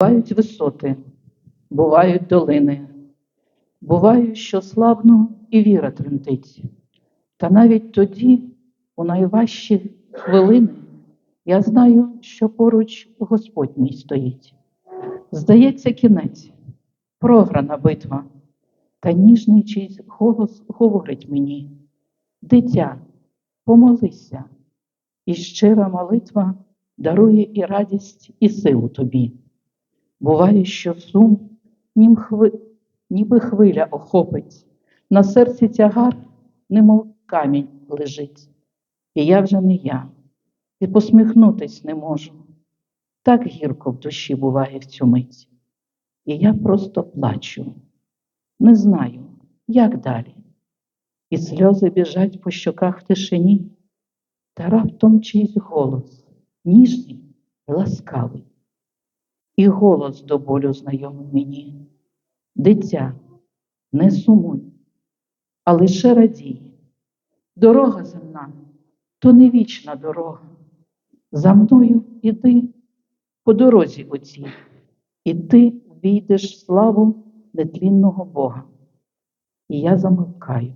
Бувають висоти, бувають долини, буває, що слабно і віра тремтить. Та навіть тоді, у найважчі хвилини, я знаю, що поруч Господь мій стоїть. Здається, кінець, програна битва, та ніжний чийсь голос говорить мені: Дитя, помолися, і щира молитва дарує і радість, і силу тобі. Буває, що сум, хви... ніби хвиля охопить, на серці тягар, немов камінь лежить. І я вже не я, і посміхнутись не можу. Так гірко в душі буває в цю мить. І я просто плачу, не знаю, як далі. І сльози біжать по щоках в тишині, та раптом чийсь голос, ніжний ласкавий. І голос до болю знайомий мені. Дитя, не сумуй, а лише радій. Дорога земна то не вічна дорога. За мною іди по дорозі оцій, і ти війдеш славу нетлінного Бога. І я замовкаю,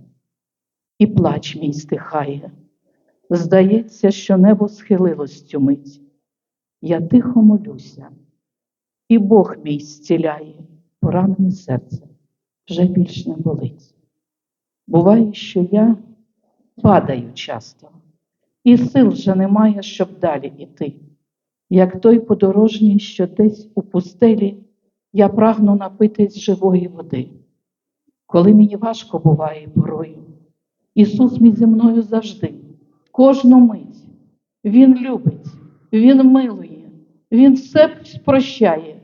і плач мій стихає. Здається, що небо схилилось цю мить. Я тихо молюся, і Бог мій зціляє поранене серце, вже більш не болить. Буває, що я падаю часто, і сил вже немає, щоб далі іти. Як той подорожній, що десь у пустелі, я прагну напитись живої води. Коли мені важко буває порою, Ісус мій зі мною завжди, кожну мить. Він любить, Він милує, Він все прощає.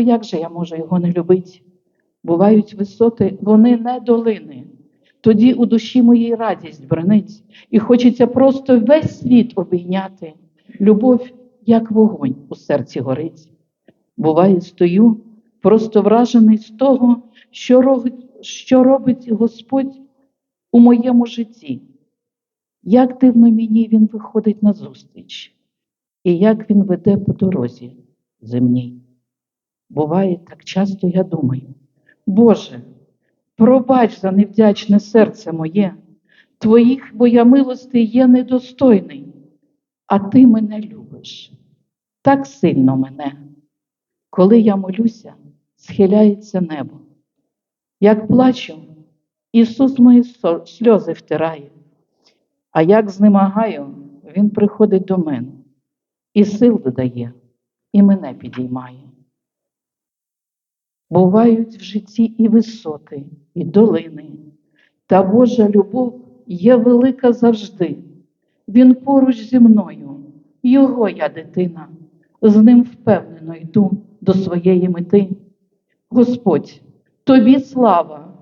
О, як же я можу його не любити? Бувають висоти, вони не долини. Тоді у душі моїй радість бренить, і хочеться просто весь світ обійняти. Любов, як вогонь у серці горить. Буває, стою, просто вражений з того, що робить, що робить Господь у моєму житті. Як дивно мені Він виходить на зустріч, і як Він веде по дорозі земній. Буває, так часто я думаю, Боже, пробач за невдячне серце моє, Твоїх, бо я милости є недостойний, а Ти мене любиш, так сильно мене. Коли я молюся, схиляється небо. Як плачу, Ісус мої сльози втирає, а як знемагаю, Він приходить до мене і сил додає, і мене підіймає. Бувають в житті і висоти, і долини, та Божа любов є велика завжди. Він поруч зі мною, Його я дитина, з ним впевнено йду до своєї мети. Господь, тобі слава,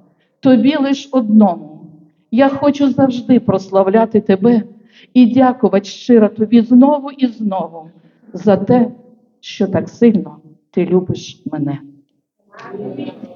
тобі лиш одному. Я хочу завжди прославляти тебе і дякувати щиро тобі знову і знову за те, що так сильно ти любиш мене. Amen.